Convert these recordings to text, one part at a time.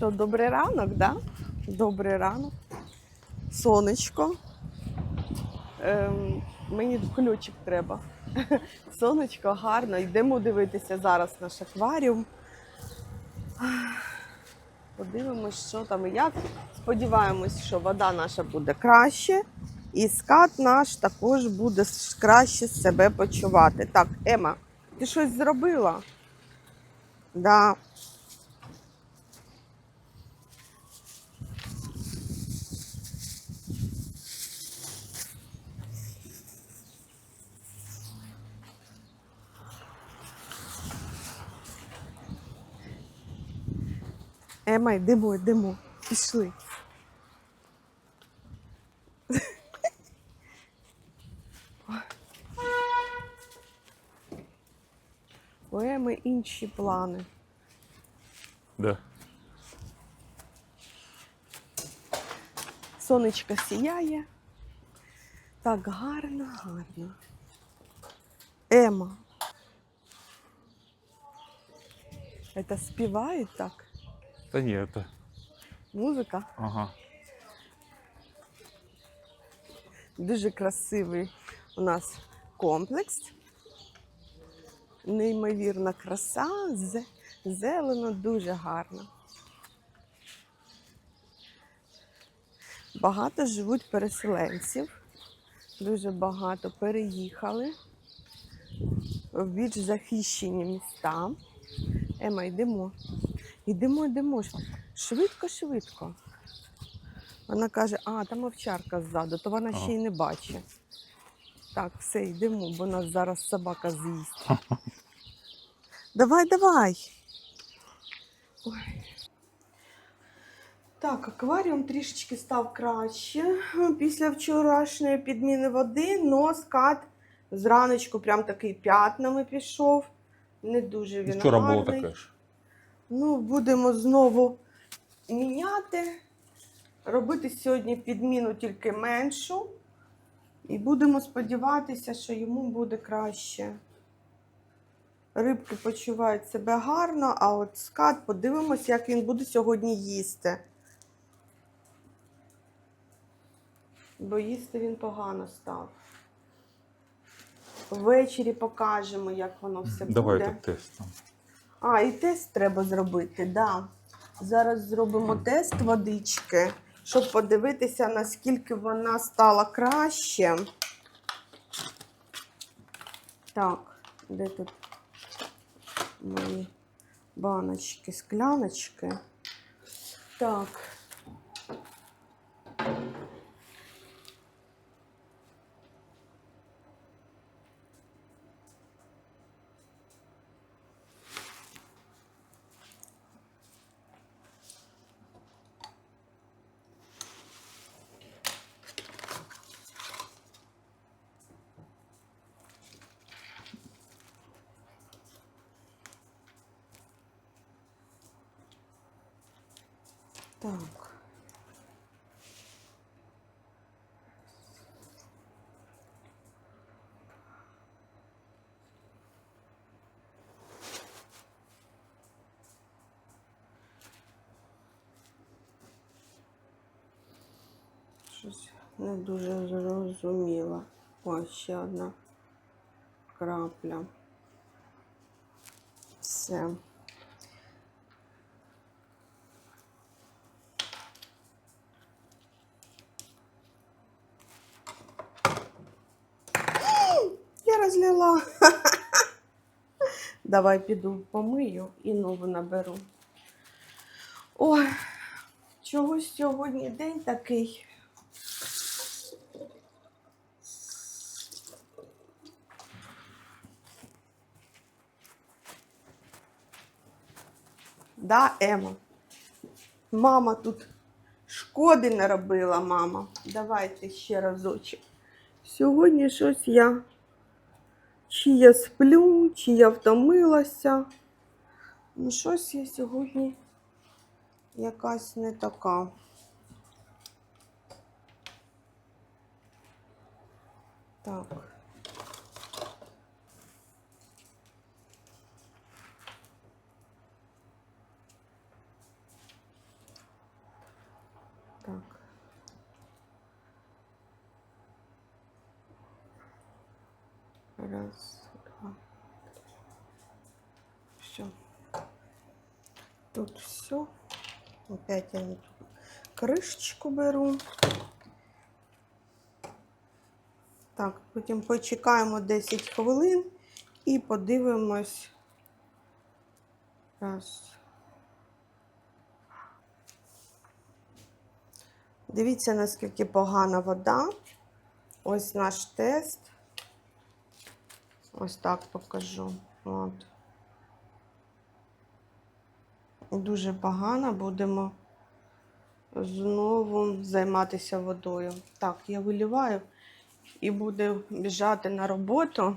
Що, добрий ранок, да? Добрий ранок. Сонечко. Ем, мені ключик треба. Сонечко гарно. Йдемо дивитися зараз наш акваріум. Подивимось, що там і як. Сподіваємось, що вода наша буде краще. І скат наш також буде краще себе почувати. Так, Ема, ти щось зробила? Да. Ема, йдемо, йдемо. Пішли. У Еми інші плани. Да. Сонечко сіяє. Так гарно, гарно. Ема. Это співають так? Та ні, это. Музика. Ага. Дуже красивий у нас комплекс. Неймовірна краса, зе- зелено, дуже гарно. Багато живуть переселенців, дуже багато переїхали в більш захищені міста. Ема, йдемо. Йдемо, йдемо. Швидко, швидко. Вона каже, а, там овчарка ззаду, то вона ще й не бачить. Так, все, йдемо, бо нас зараз собака з'їсть. Давай, давай. Ой. Так, акваріум трішечки став краще після вчорашньої підміни води, но скат зраночку прям такий п'ятнами пішов. Не дуже він Вчора було гарний. таке ж. Ну, будемо знову міняти. Робити сьогодні підміну тільки меншу. І будемо сподіватися, що йому буде краще. Рибки почувають себе гарно, а от скат, подивимось, як він буде сьогодні їсти. Бо їсти він погано став. Ввечері покажемо, як воно все Давайте буде. тест. там. А, і тест треба зробити, да. Зараз зробимо тест водички, щоб подивитися, наскільки вона стала краще. Так, де тут мої баночки, скляночки? Так. Так. Щось не дуже зрозуміла. Ось ще одна крапля. Все. Я розлила. Давай піду помию і нову наберу. Ой, чогось сьогодні день такий. Да, Ема? Мама тут шкоди не робила, мама. Давайте ще разочок. Сьогодні щось я. Чи я сплю, чи я втомилася. Ну, щось я сьогодні якась не така. Так. Раз, два. Все. Тут все. Опять я ту кришечку беру. Так, потім почекаємо 10 хвилин і подивимось. Раз. Дивіться, наскільки погана вода. Ось наш тест. Ось так покажу. От. Дуже погано. Будемо знову займатися водою. Так, я виліваю і буду біжати на роботу.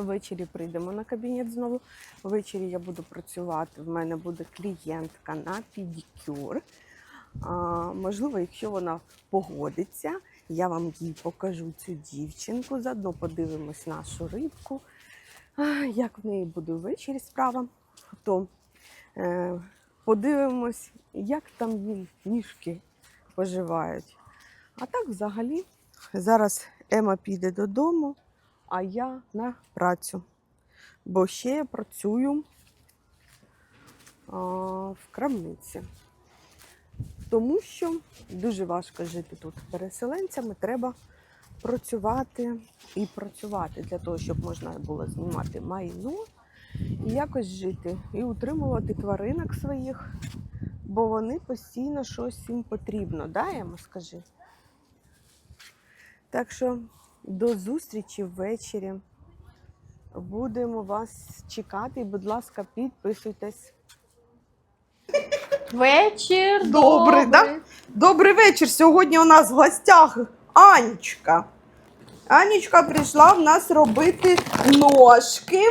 Ввечері прийдемо на кабінет знову. Ввечері я буду працювати. В мене буде клієнтка на педикюр. А, можливо, якщо вона погодиться, я вам їй покажу цю дівчинку. Заодно подивимось нашу рибку. А, як в неї буде ввечері справа, то е, подивимось, як там їй ніжки поживають. А так, взагалі, зараз Ема піде додому а я на працю. Бо ще я працюю а, в крамниці. Тому що дуже важко жити тут переселенцями. Треба працювати і працювати для того, щоб можна було знімати майно і якось жити, і утримувати тваринок своїх, бо вони постійно щось їм потрібно. Да, Ема, скажи? Так що до зустрічі ввечері. Будемо вас чекати. Будь ласка, підписуйтесь. Вечір. Добрий, да? Добрий вечір. Сьогодні у нас в гостях Анечка. Анечка прийшла в нас робити ножки.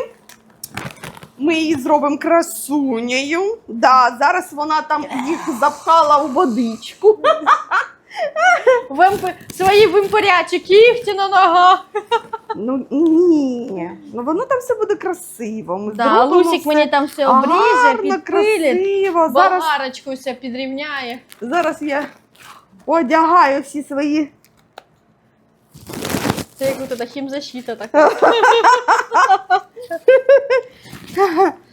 Ми її зробимо красунею. Да, зараз вона там їх запхала у водичку. Вимп... Свої вимпорячі кіхті на ногах. Ну ні. Ну воно там все буде красиво. Ми Да, зробимо Лусик все мені там все обріже, гарно, підпилить, красиво. Зараз болгарочку все підрівняє. Зараз я одягаю всі свої. Це як тут хімзащита така.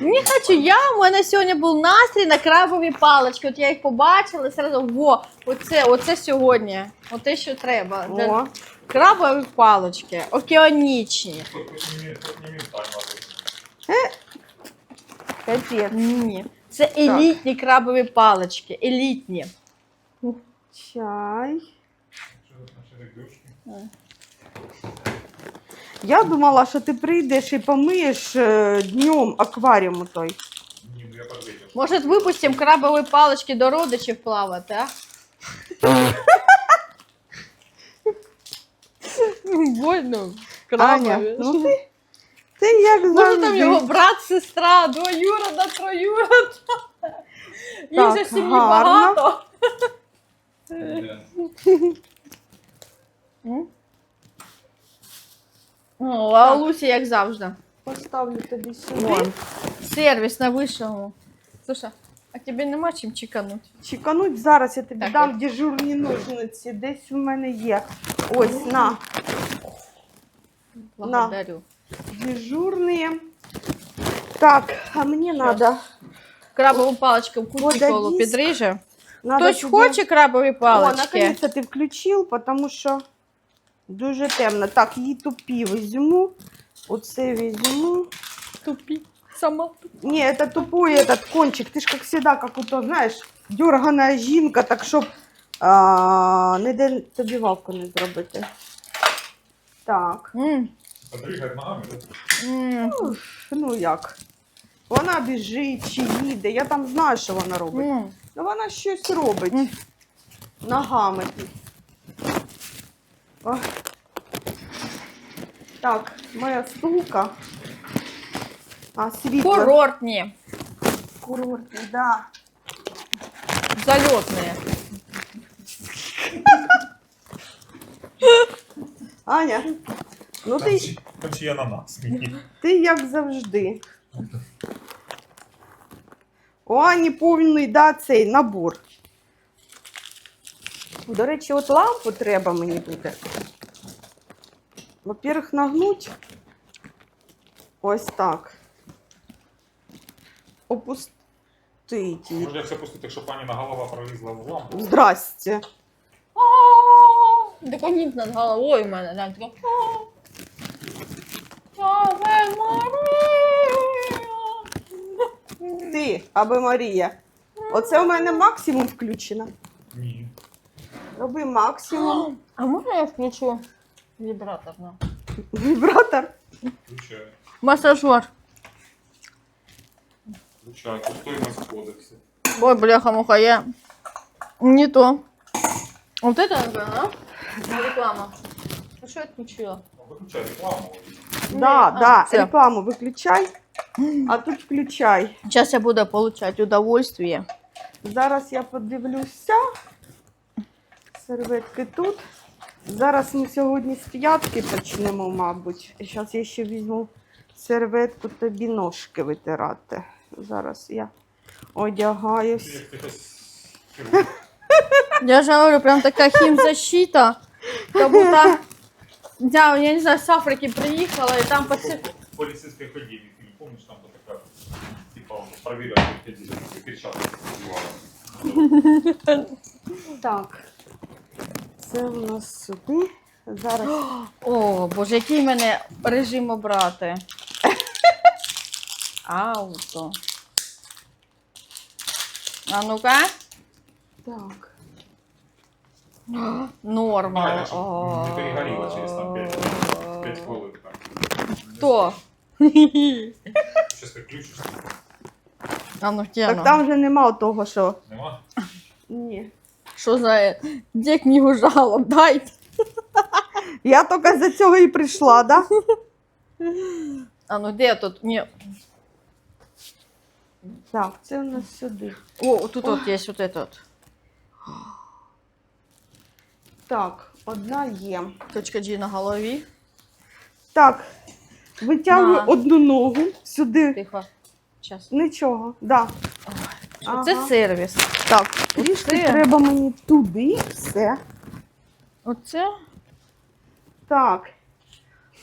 Не хочу я, у мене сьогодні був настрій на крабові палички. От я їх побачила і сразу, во, оце, оце сьогодні. Оте, що треба. О, Крабові палички, океанічні. Надо. капець. Ні. Це елітні крабові палички. Елітні. Чай. Что тут наши рыбешки? Я думала, що ти прийдеш і помиєш е, днем акваріум той. Не, ну я под вечер. Може, випустимо крабові палички до родичів плавати, а? Больно. Аня, ну ти, ти як Може там його брат, сестра, двоюрода, троюрода. Їх Так, же в сім'ї гарно. багато. Да. М? О, а Лусі, як завжди. Поставлю тобі сюди. Вон. Сервіс на вищому. Слушай, а тебе нема чим чекануть? Чекануть зараз я тобі Так, дам дежурні ножниці. Десь у мене є. Ось на Благодарю. дежурні. Так, а мені треба. Крабову паличку в кутикулу підріже. Хтось хоче крабові О, палички? наконец-то ти включив, тому що дуже темно. Так, її тупі візьму. Оце візьму. Тупі. Сама. Не, это тупой этот кончик. Ты ж как всегда, как у то, знаєш, дергана жінка, так щоб а, не де тобі вавку не зробити. Так. М, Подрыгать ногами, да? м. Ну як? Вона біжить чи їде. Я там знаю, що вона робить. М. Ну вона щось робить. Мгм. Ногами. О. Так, моя стулка. А світло. Курортні, Курортний, да. зальотні. Аня, ну ти, ще- Там ще є ананас. Ти як завжди. У Ані повний да, цей набор. До речі, от лампу треба мені буде. Во-первых, нагнуть. Ось так. Опустити її. Може, якщо пустити, щоб пані на голова пролізла в лампу. Здрасте. Так ніт над головою в мене. таке. Ave Maria. Ти, аби Марія. Оце у мене максимум включено. Ні. Роби максимум. А можна я включу вібратор? на? Вібратор. Включаю. Масажер. Включаю. Тут стоїмость кодексу. Ой, бляха-муха, я... Не то. Вот это, да? Реклама. А что я отключила? Виключай рекламу. Да, а, да, все. рекламу виключай, а тут включай. Сейчас я буду получать удовольствие. Зараз я подивлюся. Серветки тут. Зараз ми сьогодні з п'ятки почнемо, мабуть. Зараз я ще візьму серветку тобі ножки витирати. Зараз я одягаюсь. Я же говорю, прям такая химзащита. Как будто... Я, я не знаю, с Африки приехала, и там по всей... В поліцейській ходівні, ти не пам'ятаєш, там така, типа, перчатки сподівали. Так. Це у нас сюди. Зараз. О, боже, який в мене режим обрати. Ауто. А ну-ка. Так. Норма. Щоб не перегоріло через там 5 хвилин. так. Хто? Щас ти включиш, А ну Так там вже нема того, що. нема? Ні. Що за... Де книгу жалоб? Дайте. Я тільки за цього і прийшла, да? А ну де тут? Ні. Так, це у нас сюди. О, тут от є вот этот. Так, одна є. Точка G на голові. Так, витягую На. одну ногу сюди. Тихо. Сейчас. Нічого, да. Що це сервіс? Так, трішки Оце. треба мені туди все. Оце? Так.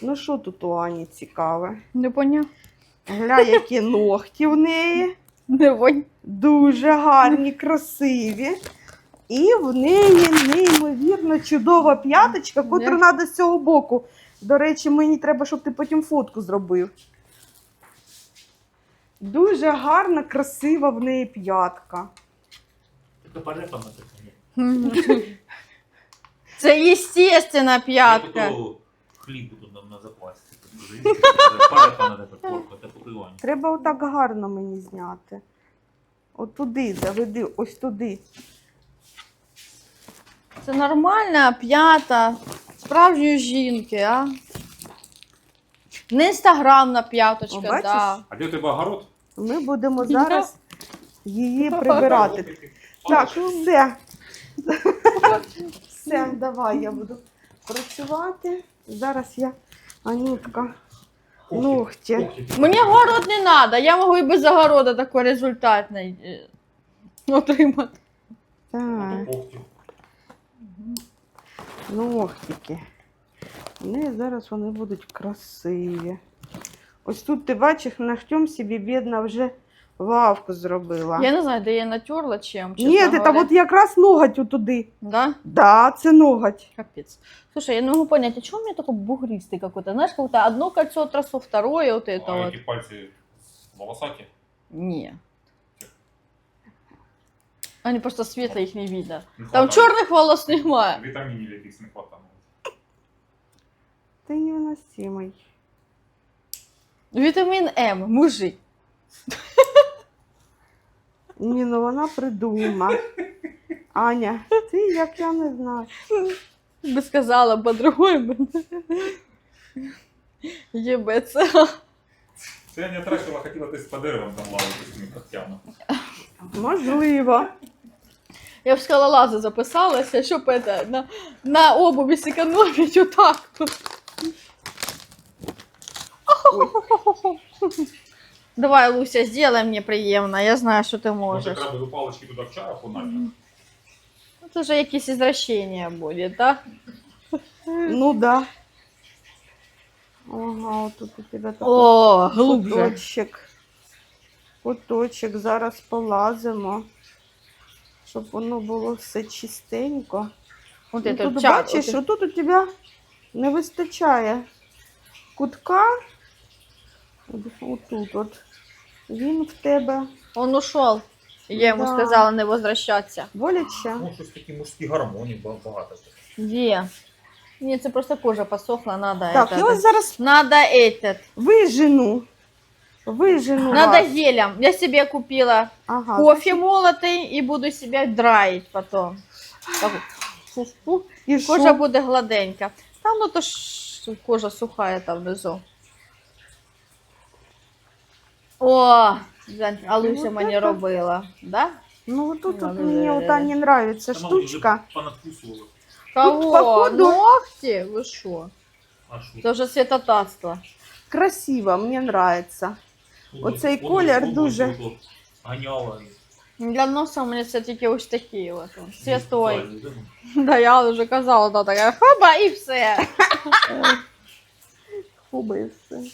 Ну що тут у Ані цікаве? Не поняв. Гля, які ногті в неї. Не. Дуже гарні, красиві. І в неї неймовірно чудова п'яточка, котру Не. треба з цього боку. До речі, мені треба, щоб ти потім фотку зробив. Дуже гарна, красива в неї п'ятка. Це палета на. Це естественна п'ятка. Хліб тут нам на таку це покривання. Треба отак гарно мені зняти. От туди, заведи, ось туди. Це нормальна п'ята справжньої жінки, а? Не інстаграмна п'яточка, О, бачиш? да. А де у тебе огород? Ми будемо зараз її прибирати. Так, все. Все, давай я буду працювати. Зараз я, Анютка, ногті. Мені город не треба, я можу і без огорода такий результатний е, отримати. Так, ногтики. Вони зараз вони будуть красиві. Ось тут ти бачиш, ногтем собі бідна вже лавку зробила. Я не знаю, де я натерла чим. Ні, чесно це говоря. от якраз ноготь отуди. Да? Да, це ноготь. Капец. Слушай, я не могу понять, а чего у меня такой бугристый какой-то? Знаешь, как будто одно кольцо отросło, второе вот это А вот. які пальці волосаті? Не. Они просто светлые, их не видно. Не Там хватає. черных волос немає. Вітамінів якихось не хватає. Ти невыносимий. Вітамін М, мужик. Ні, ну вона придума. Аня, ти як я не знаю. Би сказала по-другому. Єбеце. Це я не трачила, хотіла десь по деревам там лавити з цими. Можливо. Я в скалолази записалася, щоб это, на, на обуві зекономити отак. Давай, Луся, сделай мне приємно, я знаю, що ти Може, можеш. крабові палички туди в чара понати? Ну, Це вже якесь извращення буде, так? Ну да. Ага, отут у тебе такий О, глубже. куточок. Куточок. Зараз полазимо. Щоб воно було все чистенько. От Ну, это тут чат, бачиш, от- отут у тебе не вистачає кутка. От, отут от. Він в тебе Он ушел. Я йому Да. сказала не возвращатися. боляче. Ну, щось такі мужські гармонії ба- багато. Де? Ні, це просто кожа посохла, надо Так, это, я ось зараз Надо этот. вижену. Вижену. Надо вас. гелем. Я себе купила Ага. кофе молотый и буду себя драить потом. Так, фу-фу. І Кожа що? буде гладенька. Та ну то ж кожа сухая там внизу. О, а Луся Вот мені это. робила. Да? Ну тут, тут Ладно, мені да, от да, нравиться Та, штучка. Кого? походу- Ногти? Ви що? А що? Це вже святотатство. Красиво, мені нравится. Оцей колір дуже- Для носа у мене це тільки ось такі от. Святой. Да, я вже казала, да, така хоба і все. Хуби і все.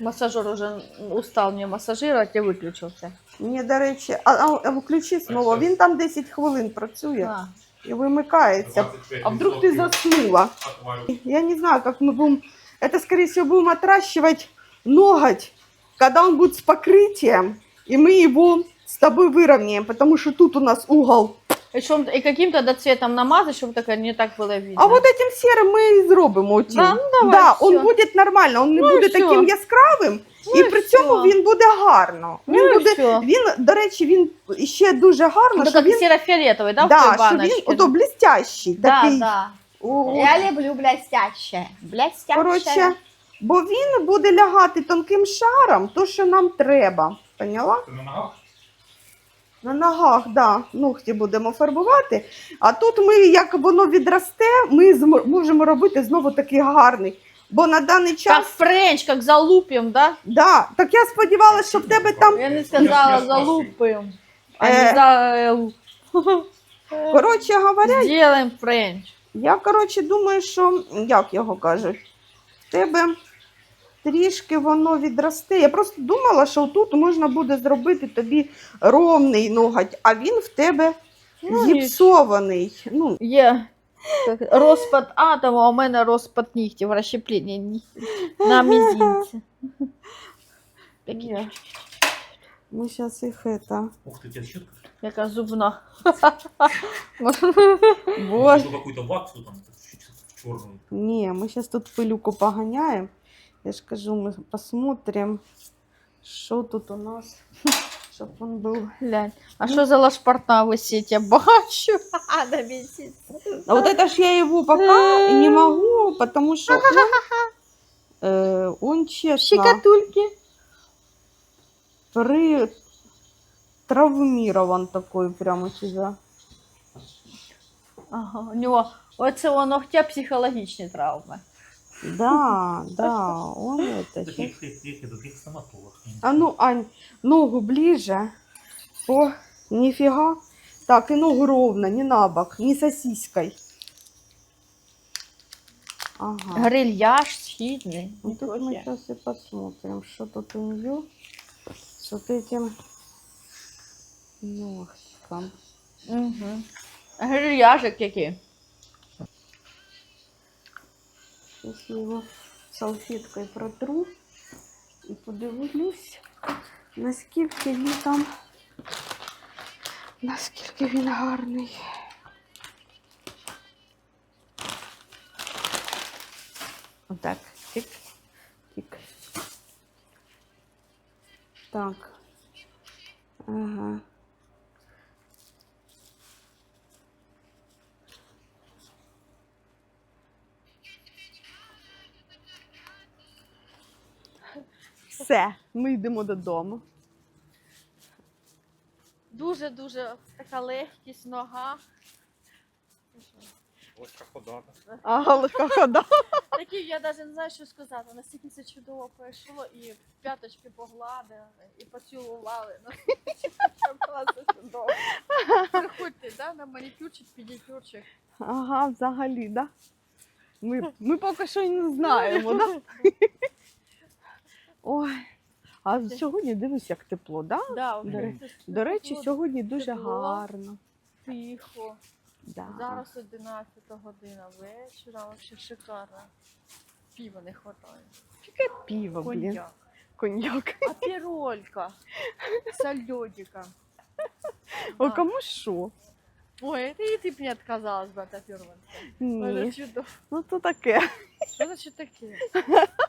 Масажер уже устав мені масажирувати і виключився. Мені, до речі, а, а, а включи знову, він там 10 хвилин працює А. і вимикається. 25% А вдруг ты заснула? акваріум. Я не знаю, как мы будем... Это, скорее всего, будем отращивать ноготь, когда он будет с покрытием, и мы его с тобой выровняем, потому что тут у нас угол. І, що, і яким тоді цветом намазати, щоб таке не так було видно. А вот этим серым мы и зробимо. оцю. Да, ну давай, да, всё. он буде нормально, он не Ну і буде всё. таким яскравим, Ну і і при всё. цьому він буде гарно. Ну Він і буде, всё. він, до речі, він ще дуже гарно, Ну, що так він, сіро-фіолетовий, да, в да, той що баночці? він ото блістящий. да, такий. да. О, Я люблю блестяще. Блестяще. Коротше, бо він буде лягати тонким шаром, то, що нам треба. Поняла? Це на ногах? На ногах, да, ногті будемо фарбувати. А тут ми, як воно відросте, ми змо- можемо робити знову такий гарний. Бо на даний Как час, френч, как залупим, да? да, так я сподівалася, що в тебе там. Я не сказала залупим. А Е. не за... Коротше говоря, Сделаем френч. я коротше думаю, що як його кажуть, в тебе трішки воно відросте. Я просто думала, що тут можна буде зробити тобі ровний ноготь, а він в тебе Ну, зіпсований. Ну, Є так, розпад атому, а у мене розпад нігтів, розщеплення нігтів на мізинці. Є. Ми зараз їх это. Ух ты, у тебя щетка. Яка зубна. Боже. Что, какую-то ваксу там черную. Не, мы сейчас тут пылюку погоняем. Я ж кажу, мы посмотрим, что тут у нас, чтобы он был. Глянь. А що за лашпарта висить? Я бачу. А, на місяці. А вот это ж я его пока и не могу, потому что он, э, он честно Щекотульки. при травмирован такой прямо у тебя. Ага, у нього оце у ногтя психологічні травми. Да, да, он это. щас- Таких, таких, таких стоматолог. А ну, Ань, ногу ближе. О, нифига. Так, и ногу ровно, не на бок, не сосиской. Ага. Грильяж східний. Ну, тут мы сейчас и посмотрим, что тут у нее с вот этим ногтиком. Угу. Грильяжик який. Сейчас я его салфеткой протру и подивлюсь, наскільки він там, наскільки він гарний. Отак, тик, тик. Так. Ага. Все, ми йдемо додому. Дуже-дуже така легкість, нога. Легка хода. Ага, легка хода. Такі, я навіть не знаю, що сказати. Настільки це чудово пройшло, і п'яточки погладили, і поцілували. Приходьте, да, на манікюрчик, педикюрчик. Ага, взагалі, да? Ми, ми поки що і не знаємо, да? Ой. А сьогодні дивись, як тепло, да? Да, До речі- це До речі, тепло, сьогодні дуже тепло. гарно. тихо. Да. Зараз 11 година вечора, вообще шикарно. Піва не вистачає. Яке піво, блін. Коньяк. Коньяк. Аперолька. Сальодика. О, кому що? Ой, ты, ты б не отказалась бы от аперольки. Это Ні. чудо. Ну то таке. Що значить таке?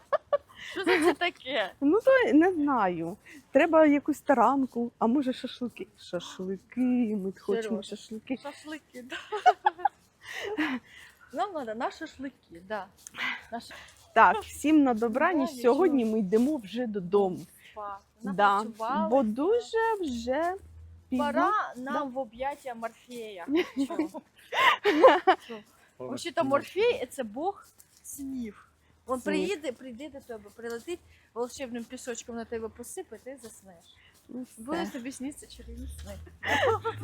Що значить таке? Ну то не знаю. Треба якусь таранку, а може шашлики. Шашлики, ми хочемо шашлики. Шашлики, да. Нам надо на шашлики, да. На ш- Так, всім на добраніч. Да, Сьогодні ми йдемо вже додому. Да, бо дуже вже пізно. Пора нам в об'яття Морфея. Чого? Взагалі-то Морфей це Бог снів. Він приїде, прийде до тебе, прилетить волшебним пісочком на тебе посипе, ти заснеш. Ну, Буде тобі сніться чарівні сни.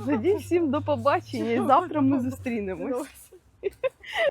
Тоді всім до побачення. і Завтра ми зустрінемось.